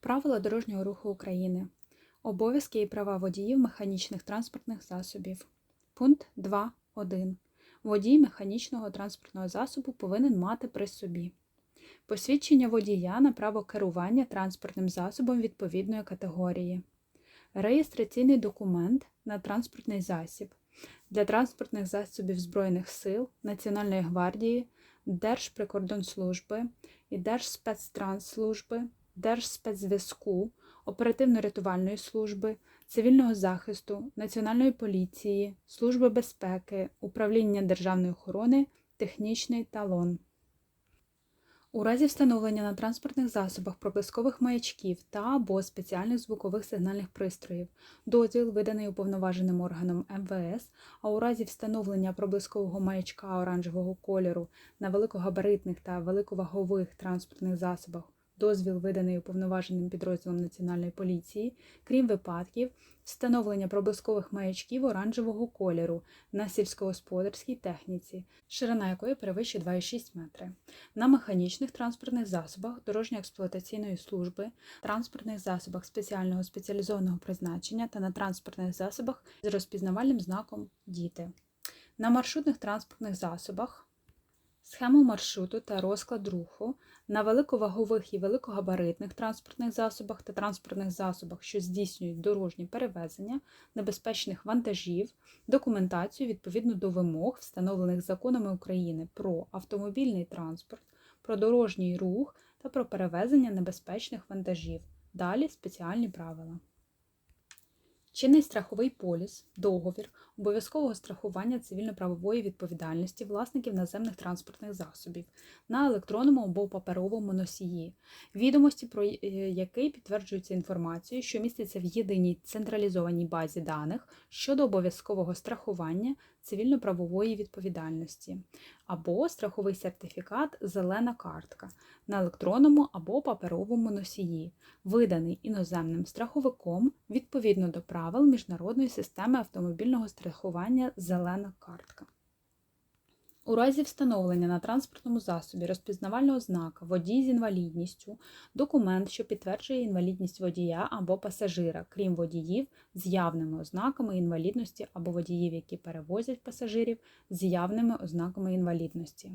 Правила дорожнього руху України. Обов'язки і права водіїв механічних транспортних засобів. Пункт 2.1. Водій механічного транспортного засобу повинен мати при собі посвідчення водія на право керування транспортним засобом відповідної категорії, реєстраційний документ на транспортний засіб для транспортних засобів Збройних сил, Національної гвардії, Держприкордонслужби і Держспецтрансслужби, Держспецзв'язку, оперативно-рятувальної служби, цивільного захисту, Національної поліції, Служби безпеки, Управління державної охорони, технічний талон. У разі встановлення на транспортних засобах проблискових маячків та або спеціальних звукових сигнальних пристроїв, дозвіл, виданий уповноваженим органом МВС, а у разі встановлення проблискового маячка оранжевого кольору на великогабаритних та великовагових транспортних засобах, дозвіл, виданий уповноваженим підрозділом Національної поліції, крім випадків встановлення проблискових маячків оранжевого кольору на сільськогосподарській техніці, ширина якої перевищує 2,6 метри, на механічних транспортних засобах дорожньо-експлуатаційної служби, транспортних засобах спеціального спеціалізованого призначення та на транспортних засобах з розпізнавальним знаком діти, на маршрутних транспортних засобах. Схему маршруту та розклад руху на великовагових і великогабаритних транспортних засобах та транспортних засобах, що здійснюють дорожні перевезення небезпечних вантажів, документацію відповідно до вимог, встановлених законами України про автомобільний транспорт, про дорожній рух та про перевезення небезпечних вантажів. Далі спеціальні правила. Чинний страховий поліс, договір обов'язкового страхування цивільно-правової відповідальності власників наземних транспортних засобів на електронному або паперовому носії, відомості про е, який підтверджуються інформацією, що міститься в єдиній централізованій базі даних щодо обов'язкового страхування цивільно-правової відповідальності, або страховий сертифікат Зелена картка на електронному або паперовому носії, виданий іноземним страховиком відповідно до правил міжнародної системи автомобільного страхування Зелена картка. У разі встановлення на транспортному засобі розпізнавального знака водій з інвалідністю, документ, що підтверджує інвалідність водія або пасажира, крім водіїв з явними ознаками інвалідності або водіїв, які перевозять пасажирів з явними ознаками інвалідності.